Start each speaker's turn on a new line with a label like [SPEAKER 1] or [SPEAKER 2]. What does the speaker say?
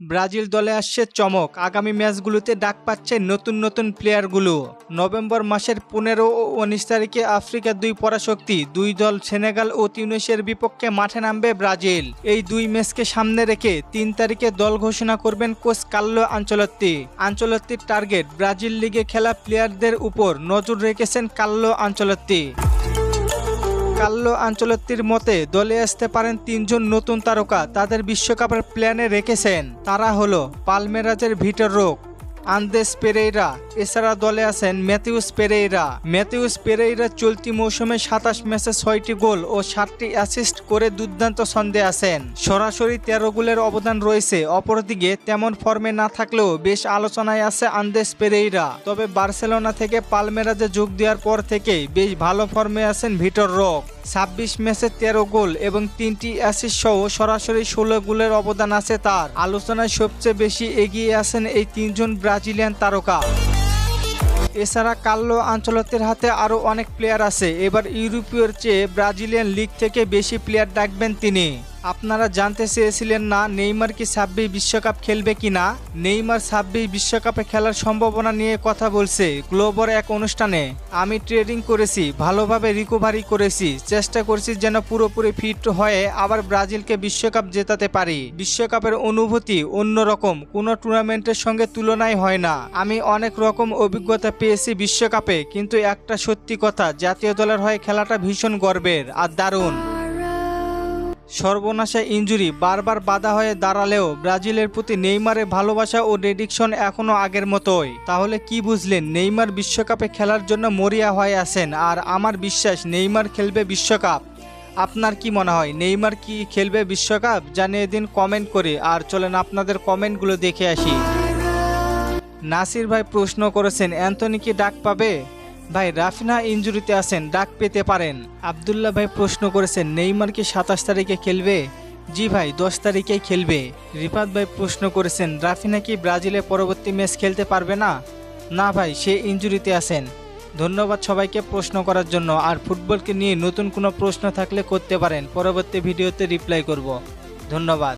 [SPEAKER 1] Brazil দলে আসছে চমক। আগামী ম্যাচগুলোতে ডাক পাচ্ছে নতুন নতুন প্লেয়ারগুলো। নভেম্বর মাসের পনেরো ও উনিশ তারিখে আফ্রিকার দুই পরাশক্তি, দুই দল সেনেগাল ও তিউনেশিয়ার বিপক্ষে মাঠে নামবে ব্রাজিল। এই দুই ম্যাচকে সামনে রেখে তিন তারিখে দল ঘোষণা করবেন কোচ কাল্লো আঞ্চলত্তি আঞ্চলত্তির টার্গেট, ব্রাজিল লিগে খেলা প্লেয়ারদের উপর নজর রেখেছেন কাল্লো আঞ্চলত্তি কাল্লো আঞ্চলত্তির মতে, দলে আসতে পারেন তিনজন নতুন তারকা। তাদের বিশ্বকাপের প্ল্যানে রেখেছেন তারা হলো পালমেরাজের ভিটর রোগ আন্দেস পেরেইরা, এছাড়া দলে আছেন ম্যাথিউস পেরেইরা। ম্যাথিউস পেরেইরা চলতি মৌসুমে সাতাশ ম্যাচে ছয়টি গোল ও সাতটি অ্যাসিস্ট করে দুর্দান্ত ছন্দে আছেন। সরাসরি তেরো গোলের অবদান রয়েছে, অপরদিকে তেমন ফর্মে না থাকলেও বেশ আলোচনায় আছে আন্দেস পেরেইরা। তবে বার্সেলোনা থেকে পালমেরাজে যোগ দেওয়ার পর থেকেই বেশ ভালো ফর্মে আছেন ভিটর রক। ছাব্বিশ ম্যাচে তেরো গোল এবং তিনটি অ্যাসিস্ট সহ সরাসরি ষোলো গোলের অবদান আছে তার। আলোচনায় সবচেয়ে বেশি এগিয়ে আছেন এই তিনজন ব্রাজিলিয়ান তারকা। এছাড়া কাল্লো আঞ্চলতের হাতে আরও অনেক প্লেয়ার আছে। এবার ইউরোপীয়র চেয়ে ব্রাজিলিয়ান লিগ থেকে বেশি প্লেয়ার ডাকবেন তিনি। আপনারা জানতে চেয়েছিলেন না নেইমার কি ছাব্বিশ বিশ্বকাপ খেলবে কিনা নেইমার ছাব্বিশ বিশ্বকাপে খেলার সম্ভাবনা নিয়ে কথা বলছে গ্লোবর এক অনুষ্ঠানে। আমি ট্রেডিং করেছি, ভালোভাবে রিকভারি করেছি, চেষ্টা করছি যেন পুরোপুরি ফিট হয়ে আবার ব্রাজিলকে বিশ্বকাপ জেতাতে পারি। বিশ্বকাপের অনুভূতি অন্যরকম, কোনো টুর্নামেন্টের সঙ্গে তুলনায় হয় না। আমি অনেক রকম অভিজ্ঞতা পেয়েছি বিশ্বকাপে, কিন্তু একটা সত্যি কথা, জাতীয় দলের হয়ে খেলাটা ভীষণ গর্বের আর দারুণ। সর্বনাশা ইঞ্জুরি বারবার বাধা হয়ে দাঁড়ালেও ব্রাজিলের প্রতি নেইমারের ভালোবাসা ও ডেডিকশন এখনও আগের মতোই। তাহলে কি বুঝলেন, নেইমার বিশ্বকাপে খেলার জন্য মরিয়া হয়ে আছেন আর আমার বিশ্বাস নেইমার খেলবে বিশ্বকাপ? আপনার কি মনে হয়, নেইমার কি খেলবে বিশ্বকাপ? জানিয়ে দিন কমেন্ট করে আর চলেন আপনাদের কমেন্টগুলো দেখে আসি। নাসির ভাই প্রশ্ন করেছেন, অ্যান্থনি কি ডাক পাবে? ভাই, রাফিনা ইঞ্জুরিতে আছেন, ডাক পেতে পারেন। আবদুল্লাহ ভাই প্রশ্ন করেছেন, নেইমার কি সাতাশ তারিখে খেলবে? জি ভাই, দশ তারিখেই খেলবে। রিফাত ভাই প্রশ্ন করেছেন, রাফিনা কি ব্রাজিলে পরবর্তী ম্যাচ খেলতে পারবে না? না ভাই, সে ইঞ্জুরিতে আছেন। ধন্যবাদ সবাইকে প্রশ্ন করার জন্য। আর ফুটবলকে নিয়ে নতুন কোনো প্রশ্ন থাকলে করতে পারেন। পরবর্তী ভিডিওতে রিপ্লাই করব। ধন্যবাদ।